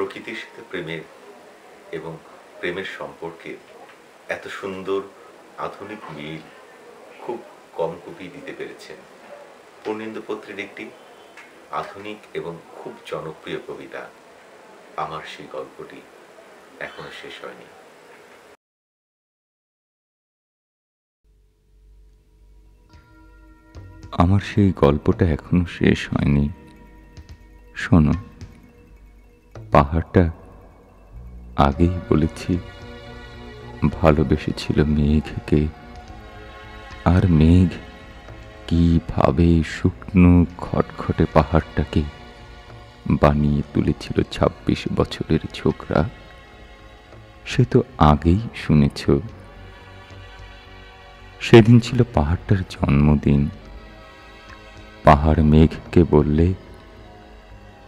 প্রকৃতির সাথে প্রেমের এবং প্রেমের সম্পর্কে এত সুন্দর আধুনিক মিল খুব কম কবি দিতে পেরেছেন। পূর্ণেন্দু পত্রের একটি আধুনিক এবং খুব জনপ্রিয় কবিতা, আমার সেই গল্পটি এখনও শেষ হয়নি। আমার সেই গল্পটা এখনও শেষ হয়নি। শোনো। পাহাড়টা আগেই বলেছি, ভালোবেসেছিল মেঘকে। আর মেঘ কীভাবে শুকনো খটখটে পাহাড়টাকে বানিয়ে তুলেছিল ছাব্বিশ বছরের ছোকরা, সে তো আগেই শুনেছ। সেদিন ছিল পাহাড়টার জন্মদিন। পাহাড় মেঘকে বললে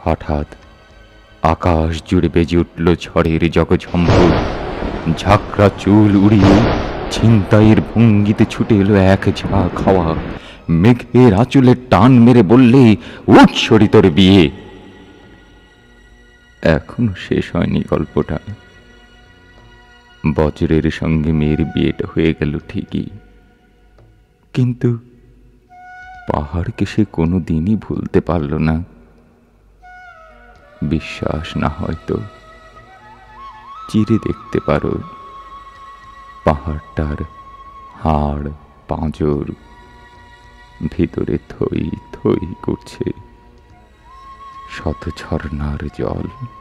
হঠাৎ আকাশ জুড়ে বেজে উঠল ঝড়ের জগঝম্ভ ঝাঁকড়া চুল উড়িয়ে ছিনতাইয়ের ভঙ্গিতে ছুটে এলো এক ঝাঁক খাওয়া মেঘের আঁচলে টান মেরে বললে উঠ বিয়ে। এখনও শেষ হয়নি গল্পটা। বজ্রের সঙ্গে মেয়ের বিয়েটা হয়ে গেল ঠিকই। কিন্তু পাহাড়কে সে কোনো দিনই ভুলতে পারল না। বিশ্বাস না হয়তো চিরে দেখতে পারো, পাহাড়টার হাড়, পাঁজর ভিতরে থই থই করছে। শত ঝর্ণার জল।